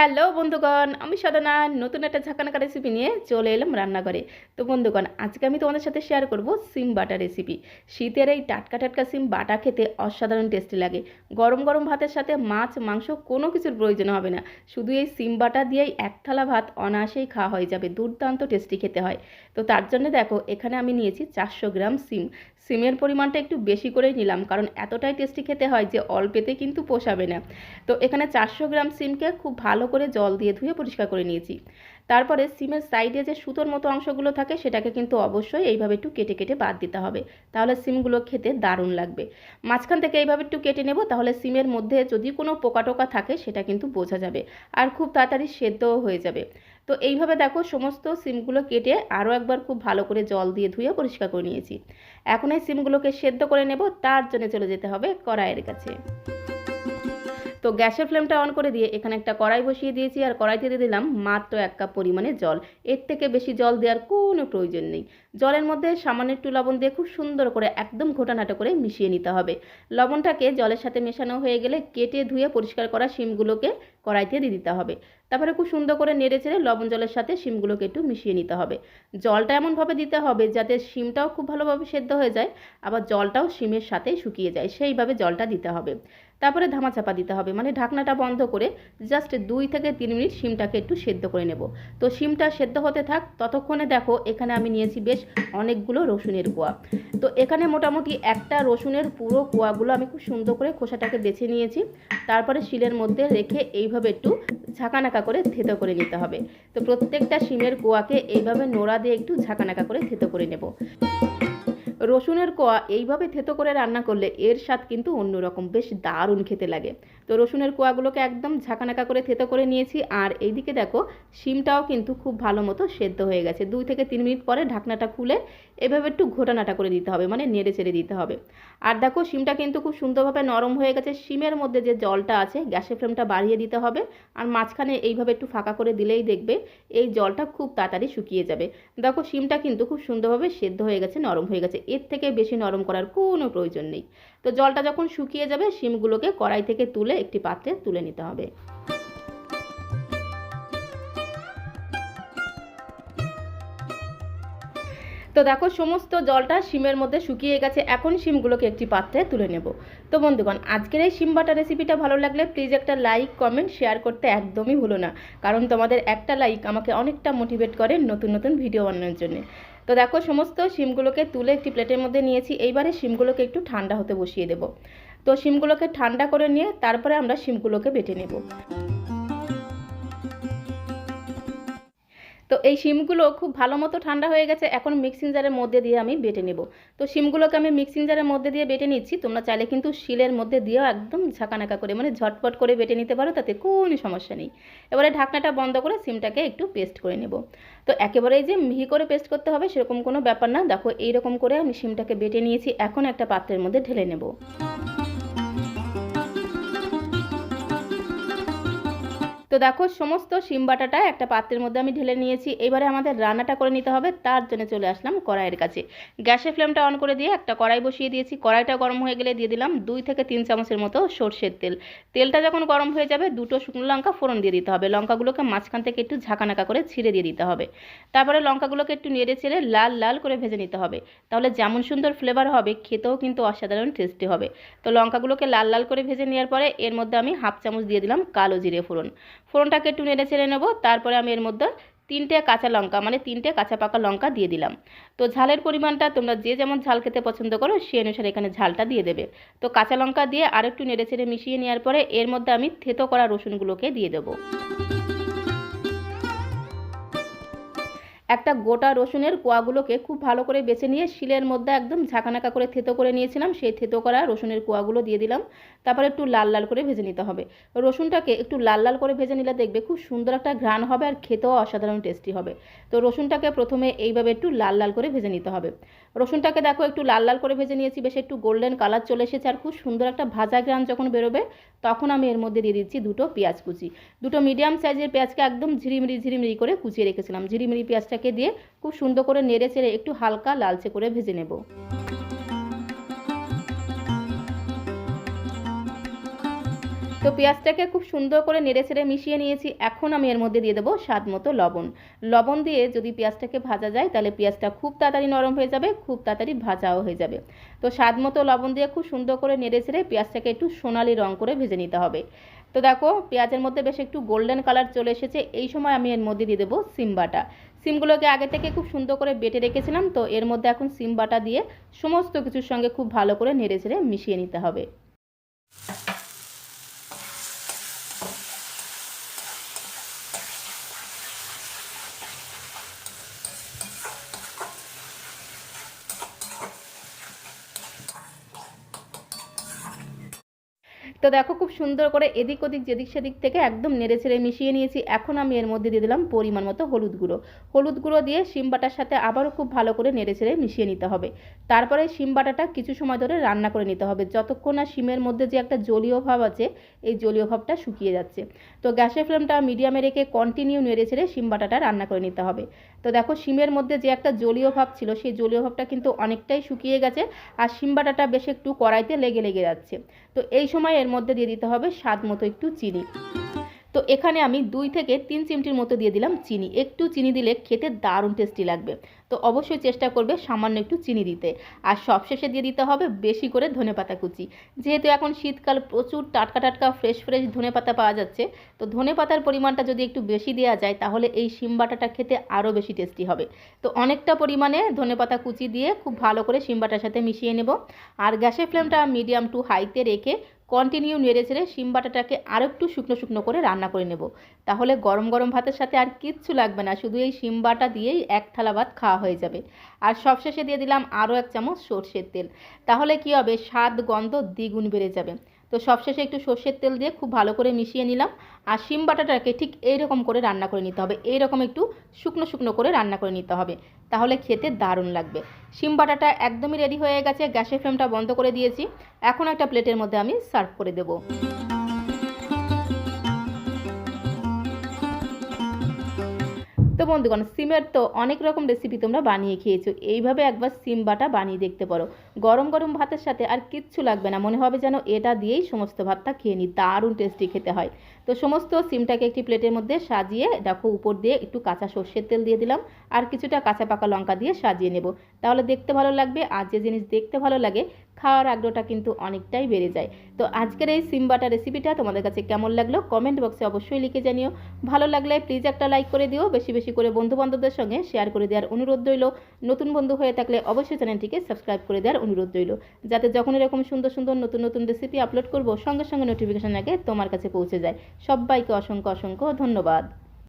Hello বন্ধুগণ, আমি সাধনা নতুন একটা ঝাঁকানাকা রেসিপি নিয়ে চলে এলাম রান্নাঘরে। তো বন্ধুগণ, আজকে আমি তোমাদের সাথে শেয়ার করব সিম বাটা রেসিপি শীতের এই টাটকা টাটকা সিম বাটা খেতে অসাধারণ টেস্টি লাগে। গরম গরম ভাতের সাথে মাছ, মাংস কোনো কিছুর প্রয়োজন হবে না। শুধু এই সিম বাটা দিয়েই এক থালা ভাত অনায়াসেই খাওয়া হয়ে যাবে। দুর্দান্ত টেস্টি খেতে হয়। তো তার জন্য দেখো, এখানে আমি নিয়েছি চারশো গ্রাম সিম। সিমের পরিমাণটা একটু বেশি করেই নিলাম, কারণ এতটাই টেস্টি খেতে হয় যে অল্পেতে কিন্তু পোষাবে না। তো এখানে চারশো গ্রাম সিমকে খুব ভালো করে জল দিয়ে ধুয়ে পরিষ্কার করে নিয়েছি। তারপরে সিমের সাইডে যে সুতোর মতো অংশগুলো থাকে, সেটাকে কিন্তু অবশ্যই এইভাবে একটু কেটে কেটে বাদ দিতে হবে। তাহলে সিমগুলো খেতে দারুণ লাগবে। মাঝখান থেকে এইভাবে একটু কেটে নেব, তাহলে সিমের মধ্যে যদি কোনো পোকা টোকা থাকে, সেটা কিন্তু বোঝা যাবে। আর খুব তাড়াতাড়ি সেদ্ধও হয়ে যাবে। তো এইভাবে দেখো, সমস্ত সিমগুলো কেটে আরও একবার খুব ভালো করে জল দিয়ে ধুয়ে পরিষ্কার করে নিয়েছি। এখন এই সিমগুলোকে সেদ্ধ করে নেব, তার জন্য চলে যেতে হবে কড়াইয়ের কাছে। তো গ্যাসের ফ্লেমটা অন করে দিয়ে এখানে একটা কড়াই বসিয়ে দিয়েছি আর কড়াইতে দিয়ে দিলাম মাত্র এক কাপ পরিমাণে জল। এর থেকে বেশি জল দেওয়ার কোনো প্রয়োজন নেই। জলের মধ্যে সামান্য একটু লবণ দিয়ে খুব সুন্দর করে একদম ঘোটানাটা করে মিশিয়ে নিতে হবে। লবণটাকে জলের সাথে মেশানো হয়ে গেলে কেটে ধুয়ে পরিষ্কার করা শিমগুলোকে কড়াইতে দিয়ে দিতে হবে। তারপরে খুব সুন্দর করে নেড়ে চেড়ে লবণ জলের সাথে শিমগুলোকে একটু মিশিয়ে নিতে হবে। জলটা এমনভাবে দিতে হবে যাতে শিমটাও খুব ভালোভাবে সেদ্ধ হয়ে যায়, আবার জলটাও শিমের সাথে শুকিয়ে যায়। সেইভাবে জলটা দিতে হবে। তারপরে ধামাচাপা দিতে হবে। মানে ঢাকনাটা বন্ধ করে জাস্ট দুই থেকে তিন মিনিট শিমটাকে একটু সেদ্ধ করে নেব। তো শিমটা সেদ্ধ হতে থাক, ততক্ষণে দেখো এখানে আমি নিয়েছি বেশ অনেকগুলো রসুনের কোয়া। তো এখানে মোটামুটি একটা রসুনের পুরো কোয়াগুলো আমি খুব সুন্দর করে খোসাটাকে বেছে নিয়েছি। তারপরে শিলের মধ্যে রেখে এইভাবে একটু ঝাঁকানাকা করে থেতো করে নিতে হবে। তো প্রত্যেকটা শিমের কোয়াকে এইভাবে নোড়া দিয়ে একটু ঝাঁকানাকা করে থেতো করে নেব। রসুনের কোয়া এইভাবে থেতো করে রান্না করলে এর স্বাদ কিন্তু অন্যরকম বেশ দারুণ খেতে লাগে। তো রসুনের কোয়াগুলোকে একদম ঝাঁকানাকা করে থেতো করে নিয়েছি। আর এইদিকে দেখো, শিমটাও কিন্তু খুব ভালো মতো সেদ্ধ হয়ে গেছে। দুই থেকে তিন মিনিট পরে ঢাকনাটা খুলে এভাবে একটু ঘোটানাটা করে দিতে হবে মানে নেড়ে চেড়ে দিতে হবে। আর দেখো, শিমটা কিন্তু খুব সুন্দরভাবে নরম হয়ে গেছে। শিমের মধ্যে যে জলটা আছে, গ্যাসের ফ্লেমটা বাড়িয়ে দিতে হবে। আর মাঝখানে এইভাবে একটু ফাঁকা করে দিলেই দেখবে, এই জলটা খুব তাড়াতাড়ি শুকিয়ে যাবে। দেখো, শিমটা কিন্তু খুব সুন্দরভাবে সেদ্ধ হয়ে গেছে, নরম হয়ে গেছে। এর থেকে বেশি নরম করার কোনো প্রয়োজন নেই। তো জলটা যখন শুকিয়ে যাবে, শিমগুলোকে কড়াই থেকে তুলে একটি পাত্রে তুলে নিতে হবে। তো দেখো, সমস্ত জলটা শিমের মধ্যে শুকিয়ে গেছে। এখন শিমগুলোকে একটি পাত্রে তুলে নেব। তো বন্ধুগণ, আজকের এই শিম বাটা রেসিপিটা ভালো লাগলে প্লিজ একটা লাইক কমেন্ট শেয়ার করতে একদমই ভুলো না। কারণ তোমাদের একটা লাইক আমাকে অনেকটা মোটিভেট করে নতুন নতুন ভিডিও বানানোর জন্য। তো দেখো, সমস্ত শিমগুলোকে তুলে একটি প্লেটের মধ্যে নিয়েছি। এইবারে শিমগুলোকে একটু ঠান্ডা হতে বসিয়ে দেব। তো শিমগুলোকে ঠান্ডা করে নিয়ে তারপরে আমরা শিমগুলোকে বেটে নেব। তো এই শিমগুলো খুব ভালো মতো ঠান্ডা হয়ে গেছে, এখন মিক্সিং জারের মধ্যে দিয়ে আমি বেটে নেব। তো শিমগুলোকে আমি মিক্সিং জারের মধ্যে দিয়ে বেটে নিচ্ছি, তোমরা চাইলে কিন্তু শিলের মধ্যে দিয়েও একদম ঝাঁকানাকা করে মানে ঝটপট করে বেটে নিতে পারো, তাতে কোনো সমস্যা নেই। এবারে ঢাকনাটা বন্ধ করে সিমটাকে একটু পেস্ট করে নেব। তো একেবারেই যে মিহি করে পেস্ট করতে হবে, সেরকম কোনো ব্যাপার না, দেখো এইরকম করে আমি সিমটাকে বেটে নিয়েছি, এখন একটা পাত্রের মধ্যে ঢেলে নেব। তো দেখো, সমস্ত শিম বাটাটা একটা পাত্রের মধ্যে আমি ঢেলে নিয়েছি। এবারে আমাদের রান্নাটা করে নিতে হবে, তার জন্য চলে আসলাম কড়াইয়ের কাছে। গ্যাসের ফ্লেমটা অন করে দিয়ে একটা কড়াই বসিয়ে দিয়েছি। কড়াইটা গরম হয়ে গেলে দিয়ে দিলাম দুই থেকে তিন চামচের মতো সর্ষের তেল। তেলটা যখন গরম হয়ে যাবে, দুটো শুকনো লঙ্কা ফোড়ন দিয়ে দিতে হবে। লঙ্কাগুলোকে মাঝখান থেকে একটু ঝাঁকানাকা করে ছিঁড়ে দিয়ে দিতে হবে। তারপরে লঙ্কাগুলোকে একটু নেড়ে ছেড়ে লাল লাল করে ভেজে নিতে হবে। তাহলে যেমন সুন্দর ফ্লেভার হবে, খেতেও কিন্তু অসাধারণ টেস্টি হবে। তো লঙ্কাগুলোকে লাল লাল করে ভেজে নেওয়ার পরে এর মধ্যে আমি হাফ চামচ দিয়ে দিলাম কালো জিরে ফোড়ন। ফোড়নটাকে একটু নেড়ে ছেড়ে নেব, তারপরে আমি এর মধ্যে তিনটে কাঁচা লঙ্কা মানে তিনটে কাঁচা পাকা লঙ্কা দিয়ে দিলাম। তো ঝালের পরিমাণটা তোমরা যে যেমন ঝাল খেতে পছন্দ করো, সে অনুসারে এখানে ঝালটা দিয়ে দেবে। তো কাঁচা লঙ্কা দিয়ে আর একটু নেড়ে ছেড়ে মিশিয়ে নেওয়ার পরে এর মধ্যে আমি থেতো করা রসুনগুলোকে দিয়ে দেবো। একটা গোটা রসুনের কোয়াগুলোকে খুব ভালো করে বেছে নিয়ে শিলের মধ্যে একদম ঝাঁকানাকা করে থেতো করে নিয়েছিলাম। সেই থেতো করা রসুনের কোয়াগুলো দিয়ে দিলাম। তারপরে একটু লাল লাল করে ভেজে নিতে হবে। রসুনটাকে একটু লাল লাল করে ভেজে নিলে দেখবে খুব সুন্দর একটা ঘ্রাণ হবে আর খেতেও অসাধারণ টেস্টি হবে। তো রসুনটাকে প্রথমে এইভাবে একটু লাল লাল করে ভেজে নিতে হবে। রসুনটাকে দেখো একটু লাল লাল করে ভেজে নিয়েছি, বেশ একটু গোল্ডেন কালার চলে এসেছে আর খুব সুন্দর একটা ভাজা ঘ্রাণ যখন বেরোবে তখন আমি এর মধ্যে দিয়ে দিচ্ছি দুটো পেঁয়াজ কুচি। দুটো মিডিয়াম সাইজের পেঁয়াজকে একদম ঝিরিমিরি ঝিরিমিরি করে কুচিয়ে রেখেছিলাম। ঝিরিমিরি পেঁয়াজটাকে দিয়ে খুব সুন্দর করে নেড়ে চেড়ে একটু হালকা লালচে করে ভেজে নেব। তো পেঁয়াজটাকে খুব সুন্দর করে নেড়ে ছেড়ে মিশিয়ে নিয়েছি। এখন আমি এর মধ্যে দিয়ে দেবো স্বাদ মতো লবণ। লবণ দিয়ে যদি পেঁয়াজটাকে ভাজা যায়, তাহলে পেঁয়াজটা খুব তাড়াতাড়ি নরম হয়ে যাবে, খুব তাড়াতাড়ি ভাজাও হয়ে যাবে। তো স্বাদ মতো লবণ দিয়ে খুব সুন্দর করে নেড়ে ছেড়ে পেঁয়াজটাকে একটু সোনালি রং করে ভেজে নিতে হবে। তো দেখো, পেঁয়াজের মধ্যে বেশ একটু গোল্ডেন কালার চলে এসেছে। এই সময় আমি এর মধ্যে দিয়ে দেবো সিম বাটা। সিমগুলোকে আগে থেকে খুব সুন্দর করে বেটে রেখেছিলাম, তো এর মধ্যে এখন সিম বাটা দিয়ে সমস্ত কিছুর সঙ্গে খুব ভালো করে নেড়ে ছেড়ে মিশিয়ে নিতে হবে। তো দেখো খুব সুন্দর করে এদিক ওদিক, যেদিক সেদিক থেকে একদম নেড়ে ছেড়ে মিশিয়ে নিয়েছি। এখন আমি এর মধ্যে দিয়ে দিলাম পরিমাণ মতো হলুদ গুঁড়ো। হলুদ গুঁড়ো দিয়ে শিম বাটার সাথে আবারও খুব ভালো করে নেড়ে ছেড়ে মিশিয়ে নিতে হবে। তারপরে শিম বাটাটা কিছু সময় ধরে রান্না করে নিতে হবে। যতক্ষণ না শিমের মধ্যে যে একটা জলীয় ভাব আছে, এই জলীয় ভাবটা শুকিয়ে যাচ্ছে। তো গ্যাসের ফ্লেমটা মিডিয়ামে রেখে কন্টিনিউ নেড়ে ছেড়ে শিম বাটাটা রান্না করে নিতে হবে। তো দেখো শিমের মধ্যে যে একটা জলীয় ভাব ছিল, সেই জলীয় ভাবটা কিন্তু অনেকটাই শুকিয়ে গেছে। আর শিম বাটাটা বেশ একটু কড়াইতে লেগে লেগে যাচ্ছে। তো এই সময় এর মধ্যে দিয়ে দিতে হবে স্বাদ মতো একটু চিনি। তো এখানে আমি দুই থেকে তিন চিমটির মতো দিয়ে দিলাম চিনি। একটু চিনি দিলে খেতে দারুণ টেস্টি লাগবে। তো অবশ্যই চেষ্টা করবে সামান্য একটু চিনি দিতে। আর সবশেষে দিয়ে দিতে হবে বেশি করে ধনেপাতা কুচি। যেহেতু এখন শীতকাল, প্রচুর টাটকা টাটকা ফ্রেশ ফ্রেশ ধনেপাতা পাওয়া যাচ্ছে, তো ধনেপাতার পরিমাণটা যদি একটু বেশি দেওয়া যায়, তাহলে এই শিম বাটাটা খেতে আরও বেশি টেস্টি হবে। তো অনেকটা পরিমাণে ধনেপাতা কুচি দিয়ে খুব ভালো করে শিম বাটার সাথে মিশিয়ে নেব। আর গ্যাসের ফ্লেমটা মিডিয়াম টু হাইতে রেখে কন্টিনিউ নেড়ে ছেড়ে শিম বাটাটাকে আরও একটু শুকনো শুকনো করে রান্না করে নেব। তাহলে গরম গরম ভাতের সাথে আর কিচ্ছু লাগবে না, শুধু এই শিম বাটা দিয়েই এক থালা ভাত খাওয়া হয়ে যাবে। আর সবশেষে দিয়ে দিলাম আরও এক চামচ সর্ষের তেল। তাহলে কি হবে? স্বাদ, গন্ধ দ্বিগুণ বেড়ে যাবে। তো সবশেষে একটু সর্ষের তেল দিয়ে খুব ভালো করে মিশিয়ে নিলাম। আর শিম বাটাটাকে ঠিক এইরকম করে রান্না করে নিতে হবে। এইরকম একটু শুকনো শুকনো করে রান্না করে নিতে হবে। তাহলে খেতে দারুণ লাগবে। শিম বাটাটা একদমই রেডি হয়ে গেছে। গ্যাসের ফ্লেমটা বন্ধ করে দিয়েছি। এখন একটা প্লেটের মধ্যে আমি সার্ভ করে দেবো। তো বন্ধুগণ, সিমের তো অনেক রকম রেসিপি তোমরা বানিয়ে খেয়েছো। এইভাবে একবার সিম বাটা বানিয়ে দেখতে পারো। গরম গরম ভাতের সাথে আর কিচ্ছু লাগবে না। মনে হবে যেন এটা দিয়েই সমস্ত ভাতটা খেয়ে নিই দারুণ টেস্টি খেতে হয়। তো সমস্ত সিমটাকে একটি প্লেটের মধ্যে সাজিয়ে, দেখো উপর দিয়ে একটু কাঁচা সর্ষের তেল দিয়ে দিলাম। আর কিছুটা কাঁচা পাকা লঙ্কা দিয়ে সাজিয়ে নেব। তাহলে দেখতে ভালো লাগবে। আর যে জিনিস দেখতে ভালো লাগে খাওয়ার আগ্রহটা কিন্তু অনেকটাই বেড়ে যায়। তো আজকের এই সিম বাটা রেসিপিটা তোমাদের কাছে কেমন লাগল কমেন্ট বক্সে অবশ্যই লিখে জানিও। ভালো লাগলে প্লিজ একটা লাইক করে দিও, বেশি বেশি করে বন্ধু বান্ধবদের সঙ্গে শেয়ার করে দেওয়ার অনুরোধ রইল। নতুন বন্ধু হয়ে থাকলে অবশ্যই চ্যানেলটিকে সাবস্ক্রাইব করে দেওয়ার অনুরোধ রইল। যাতে যখন এরকম সুন্দর সুন্দর নতুন নতুন রেসিপি আপলোড করব, সঙ্গে সঙ্গে নোটিফিকেশন আগে তোমার কাছে পৌঁছে যায়। সবাইকে অসংখ্য অসংখ্য ধন্যবাদ।